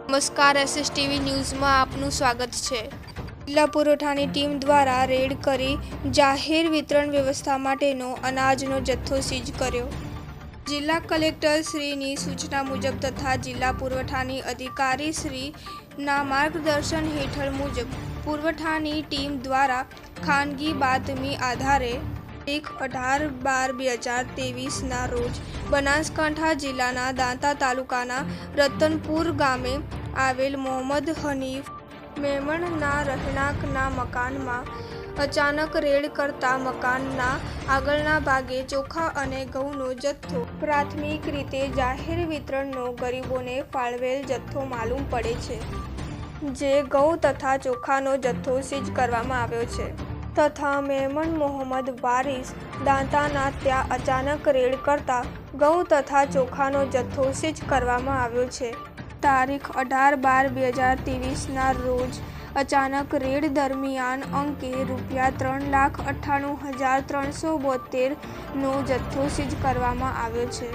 નમસ્કાર એસએસટીવી ન્યૂઝમાં આપનું સ્વાગત છે. જિલ્લા પુરવઠાની ટીમ દ્વારા રેડ કરી જાહેર વિતરણ વ્યવસ્થા માટેનો અનાજનો જથ્થો સીઝ કર્યો. જિલ્લા કલેક્ટર શ્રીની સૂચના મુજબ તથા જિલ્લા પુરવઠાની અધિકારી શ્રીના માર્ગદર્શન હેઠળ મુજબ પુરવઠાની ટીમ દ્વારા ખાનગી બાતમી આધારે એક અઢાર બાર બે હજાર ત્રેવીસના રોજ બનાસકાંઠા જિલ્લાના દાંતા તાલુકાના રતનપુર ગામે આવેલ મોહમ્મદ હનીફ મેમણના રહેણાંકના મકાનમાં અચાનક રેડ કરતા મકાનના આગળના ભાગે ચોખા અને ઘઉંનો જથ્થો, પ્રાથમિક રીતે જાહેર વિતરણનો ગરીબોને ફાળવેલ જથ્થો માલુમ પડે છે, જે ઘઉં તથા ચોખાનો જથ્થો સીઝ કરવામાં આવ્યો છે. તથા મેમન મોહમ્મદ વારિસ દાંતાના ત્યાં અચાનક રેડ કરતા ઘઉં તથા ચોખાનો જથ્થો સીઝ કરવામાં આવ્યો છે. તારીખ અઢાર બાર બે હજાર ત્રેવીસના રોજ અચાનક રેડ દરમિયાન અંકે રૂપિયા ત્રણ લાખ અઠ્ઠાણું હજાર ત્રણસો બોતેરનો જથ્થો સીઝ કરવામાં આવ્યો છે.